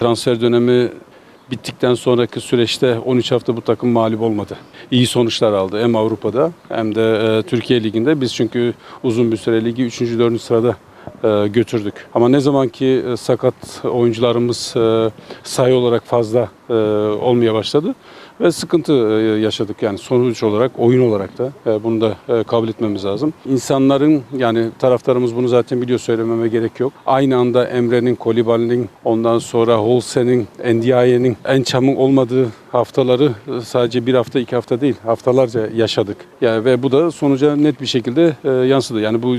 Transfer dönemi bittikten sonraki süreçte 13 hafta bu takım mağlup olmadı. İyi sonuçlar aldı hem Avrupa'da hem de e, Türkiye Ligi'nde. Biz çünkü uzun bir süre ligi 3. 4. sırada e, götürdük. Ama ne zaman ki e, sakat oyuncularımız sayı olarak fazla olmaya başladı ve sıkıntı e, yaşadık yani sonuç olarak oyun olarak da e, bunu da e, kabul etmemiz lazım. İnsanların yani taraftarımız bunu zaten biliyor söylememe gerek yok. Aynı anda Emre'nin, Kolibali'nin ondan sonra Holse'nin, Ndiaye'nin Ençam'ın olmadığı haftaları sadece bir hafta iki hafta değil haftalarca yaşadık. Yani ve bu da sonuca net bir şekilde yansıdı. Yani bu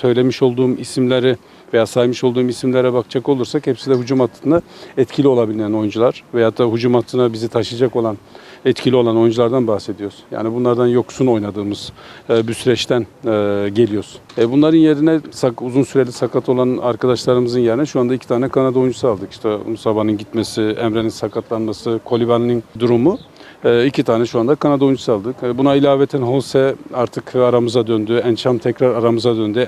söylemiş olduğum isimleri veya saymış olduğum isimlere bakacak olursak hepsi de hücum hattında etkili olabilen oyuncular veyahut da hücum hattına bizi taşıyacak olan etkili olan oyunculardan bahsediyoruz. Yani bunlardan yoksun oynadığımız e, bir süreçten e, geliyoruz. E, bunların yerine sak, uzun süreli sakat olan arkadaşlarımızın yerine şu anda iki tane Kanada oyuncusu aldık. İşte Musaba'nın gitmesi, Emre'nin sakatlanması, Kolibali'nin durumu. E, iki tane şu anda Kanada oyuncusu aldık. E, Buna ilaveten Holse artık aramıza döndü. Encham tekrar aramıza döndü.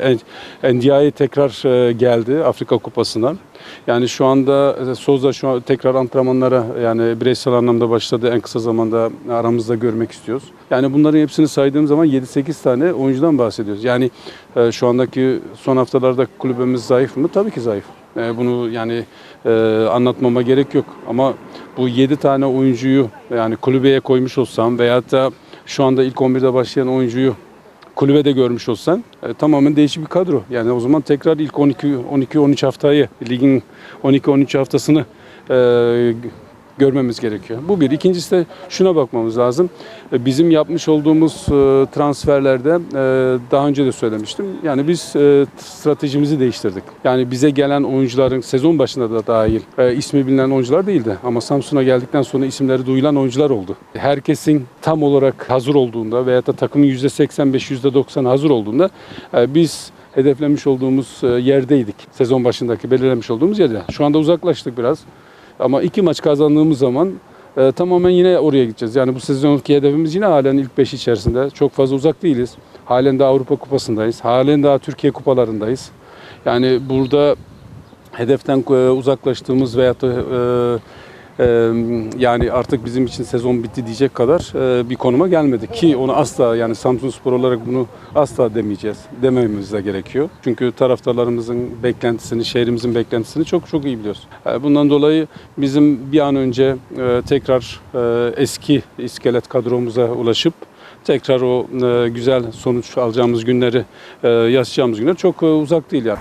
En, tekrar e, geldi Afrika Kupası'ndan. Yani şu anda e, Sozda şu an tekrar antrenmanlara yani bireysel anlamda başladı. En kısa zamanda aramızda görmek istiyoruz. Yani bunların hepsini saydığım zaman 7-8 tane oyuncudan bahsediyoruz. Yani e, şu andaki son haftalarda kulübümüz zayıf mı? Tabii ki zayıf. E, Bunu yani e, anlatmama gerek yok. Ama bu 7 tane oyuncuyu yani kulübeye koymuş olsam veyahut da şu anda ilk 11'de başlayan oyuncuyu kulübede görmüş olsan e, tamamen değişik bir kadro. Yani o zaman tekrar ilk 12 12 13 haftayı ligin 12 13 haftasını görmemiz gerekiyor. Bu bir. İkincisi de şuna bakmamız lazım. E, Bizim yapmış olduğumuz e, transferlerde e, daha önce de söylemiştim. Yani biz stratejimizi değiştirdik. Yani bize gelen oyuncuların sezon başında da dahil ismi bilinen oyuncular değildi. Ama Samsun'a geldikten sonra isimleri duyulan oyuncular oldu. Herkesin tam olarak hazır olduğunda veya da takımın %85 %90 hazır olduğunda biz hedeflemiş olduğumuz yerdeydik. Sezon başındaki belirlemiş olduğumuz yerde. Şu anda uzaklaştık biraz. Ama iki maç kazandığımız zaman e, tamamen yine oraya gideceğiz. Yani bu sezonki hedefimiz yine halen ilk 5 içerisinde. Çok fazla uzak değiliz. Halen daha Avrupa Kupası'ndayız. Halen daha Türkiye Kupalarındayız. Yani burada hedeften e, uzaklaştığımız veyahut da e, yani artık bizim için sezon bitti diyecek kadar bir konuma gelmedik ki onu asla yani Samsun Spor olarak bunu asla demeyeceğiz. Demememiz de gerekiyor. Çünkü taraftarlarımızın beklentisini, şehrimizin beklentisini çok çok iyi biliyoruz. Bundan dolayı bizim bir an önce tekrar eski iskelet kadromuza ulaşıp tekrar o güzel sonuç alacağımız günleri yaşayacağımız günler çok uzak değil yani.